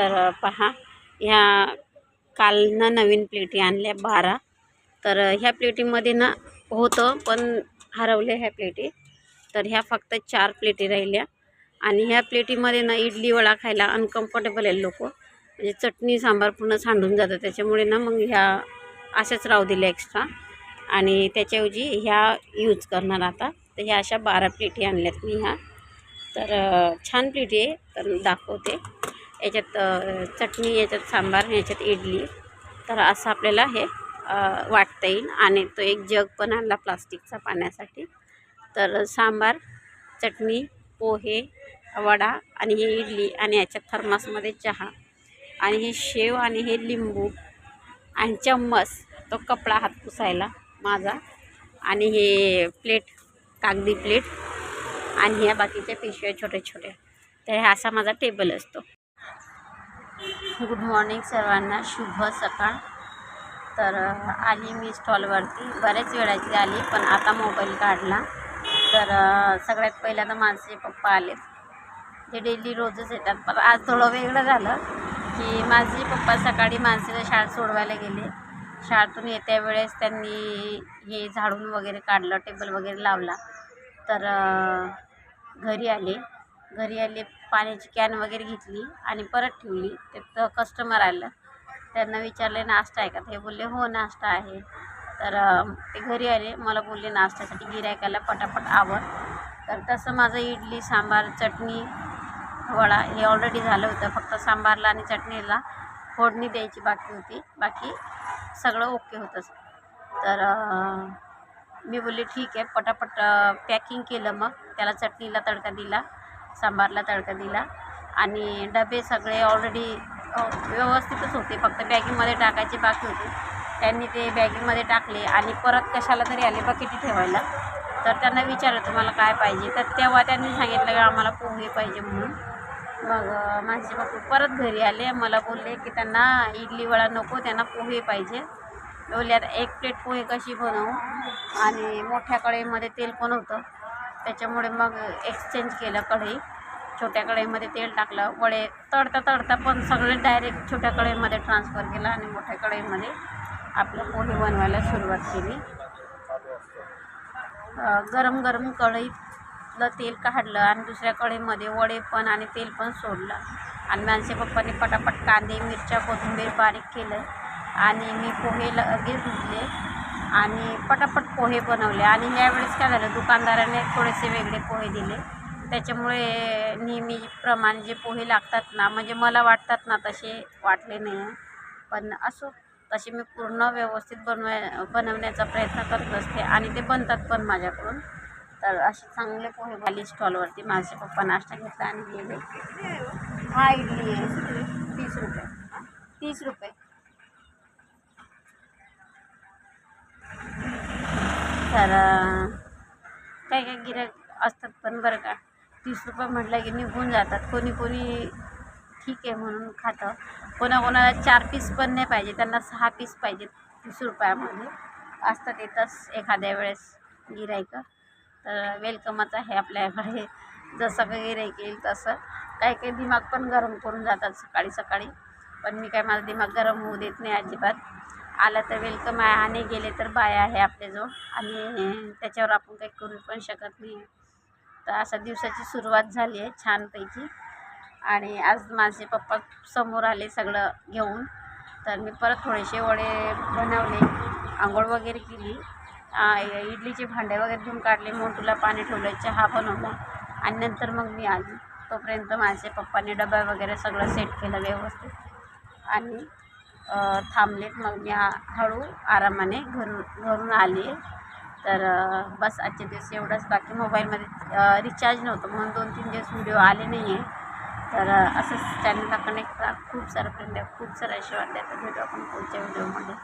तर पहा ह्या काल ना नवीन प्लेटी आणल्या बारा. तर ह्या प्लेटीमध्ये ना होतं पण हरवल्या ह्या प्लेटी. तर ह्या फक्त चार प्लेटी राहिल्या. आणि ह्या प्लेटीमध्ये ना इडली वडा खायला अनकम्फर्टेबल आहे लोक. म्हणजे चटणी सांबार पूर्ण सांडून जातं. त्याच्यामुळे ना मग ह्या अशाच राहू दिल्या एक्स्ट्रा आणि त्याच्याऐवजी ह्या यूज करणार आता. तर ह्या अशा बारा प्लेटी आणल्यात मी ह्या. तर छान प्लेटी आहे. तर दाखवते. याच्यात चटणी याच्यात सांबार याच्यात इडली. तर असं आपल्याला हे वाटता येईल. आणि तो एक जग पण आणला प्लास्टिकचा पाण्यासाठी. तर सांबार चटणी पोहे वडा आणि हे इडली आणि याच्यात थर्मासमध्ये चहा आणि हे शेव आणि हे लिंबू आणि चम्मच तो कपडा हात पुसायला माझा आणि हे प्लेट कागदी प्लेट आणि ह्या बाकीच्या पिशव्या छोट्या छोट्या तर हा असा माझा टेबल असतो. गुड मॉर्निंग सर्वांना. शुभ सकाळ. तर आली मी स्टॉलवरती. बऱ्याच वेळाची आली पण आता मोबाईल काढला. तर सगळ्यात सगळ्यात तर माझे पप्पा आलेत. ते डेली रोजच येतात. पण आज थोडं वेगळं झालं की माझे पप्पा सकाळी माणसेला शाळेत सोडवायला गेले. शाळेतून येत्या वेळेस त्यांनी हे झाडून वगैरे काढलं टेबल वगैरे लावला. तर घरी आले. घरी आले पाण्याची कॅन वगैरे घेतली आणि परत ठेवली. तर कस्टमर आलं. त्यांना विचारले नाश्ता आहे का? ते बोलले हो नाश्ता आहे. तर ते घरी आले. मला बोलले नाश्त्यासाठी गिरायकाला पटापट आवड. तर तसं माझं इडली सांबार चटणी वडा हे ऑलरेडी झालं होतं. फक्त सांबारला आणि चटणीला फोडणी द्यायची बाकी होती. बाकी सगळं ओके होतं. तर मी बोलले ठीक आहे. पटापट पॅकिंग केलं मग. त्याला चटणीला तडका दिला. सांबारला तडका दिला. आणि डबे सगळे ऑलरेडी व्यवस्थितच होते. फक्त बॅगीमध्ये टाकायचे बाकी होते. त्यांनी ते बॅगीमध्ये टाकले आणि परत कशाला तरी आले बकेटी ठेवायला. तर त्यांना विचारलं तुम्हाला काय पाहिजे? तर तेव्हा त्यांनी सांगितलं की आम्हाला पोहे पाहिजे म्हणून. मग माझे बापू परत घरी आले. मला बोलले की त्यांना इडली वडा नको त्यांना पोहे पाहिजे. बोलले आता एक प्लेट पोहे कशी बनवू? आणि मोठ्या कढईमध्ये तेल पण होतं. त्याच्यामुळे मग एक्सचेंज केलं कढई. छोट्या कढईमध्ये तेल टाकलं. वडे तळता तडता पण सगळे डायरेक्ट छोट्या कढईमध्ये ट्रान्सफर केलं आणि मोठ्या कढईमध्ये आपलं पोहे बनवायला सुरुवात केली. गरम गरम कढईतलं तेल काढलं आणि दुसऱ्या कढईमध्ये वडे पण आणि तेल पण सोडलं. आणि मानसे पप्पाने पटापट कांदे मिरच्या कोथिंबीर बारीक केलं. आणि मी पोहे लगेच धुतले. आणि पटापट पोहे बनवले. आणि यावेळेस काय झालं दुकानदाराने थोडेसे वेगळे पोहे दिले. त्याच्यामुळे नेहमीप्रमाणे जे पोहे लागतात ना म्हणजे मला वाटतात ना तसे वाटले नाही. आहे पण असो तसे मी पूर्ण व्यवस्थित बनवाय बनवण्याचा प्रयत्न करत असते. आणि ते बनतात पण माझ्याकडून. तर असे चांगले पोहे झाले स्टॉलवरती. माझे पप्पा नाश्ता घेतला आणि गेले. हा इडली आहे. तीस रुपये. तीस रुपये. तर काही काय काय गिऱ्हाईक असतात पण बरं का. तीस रुपये म्हटलं की निघून जातात. कोणी कोणी ठीक आहे म्हणून खातं. कोणाकोणाला चार पीस पण नाही पाहिजे. त्यांना सहा पीस पाहिजे तीस रुपयामध्ये. असतात येतच एखाद्या वेळेस गिरायकं तर वेलकमच आहे आपल्याकडे जसं काही गिराईक येईल तसं. काही काही दिमाग पण गरम करून जातात सकाळी सकाळी. पण मी काय माझा दिमाग गरम होऊ देत नाही अजिबात. आलं तर वेलकम आहे आणि गेले तर बाय आहे आपल्याजवळ. आणि त्याच्यावर आपण काही करू पण शकत नाही. तर अशा दिवसाची सुरुवात झाली आहे छानपैकी. आणि आज माझे पप्पा समोर आले सगळं घेऊन. तर मी परत थोडेसे वडे बनवले आंघोळ वगैरे केली. इडलीचे भांडे वगैरे धुवून काढले मोटूला पाणी ठेवलं चहा बनवला. आणि नंतर मग मी आली. तोपर्यंत माझे पप्पाने डबा वगैरे सगळं सेट केलं व्यवस्थित. आणि थांबलेत मग मी हळू आरामाने घरून घरून आले. तर बस आजच्या दिवस एवढंच. बाकी मोबाईलमध्ये रिचार्ज नव्हतं. म्हणून दोन तीन दिवस व्हिडिओ आले नाही आहे तर असंच चॅनलला कनेक्ट करा. खूप सारं फ्रेंड आहे. खूप सारं आशीर्वाद द्या तर भेटू आपण पुढच्या व्हिडिओमध्ये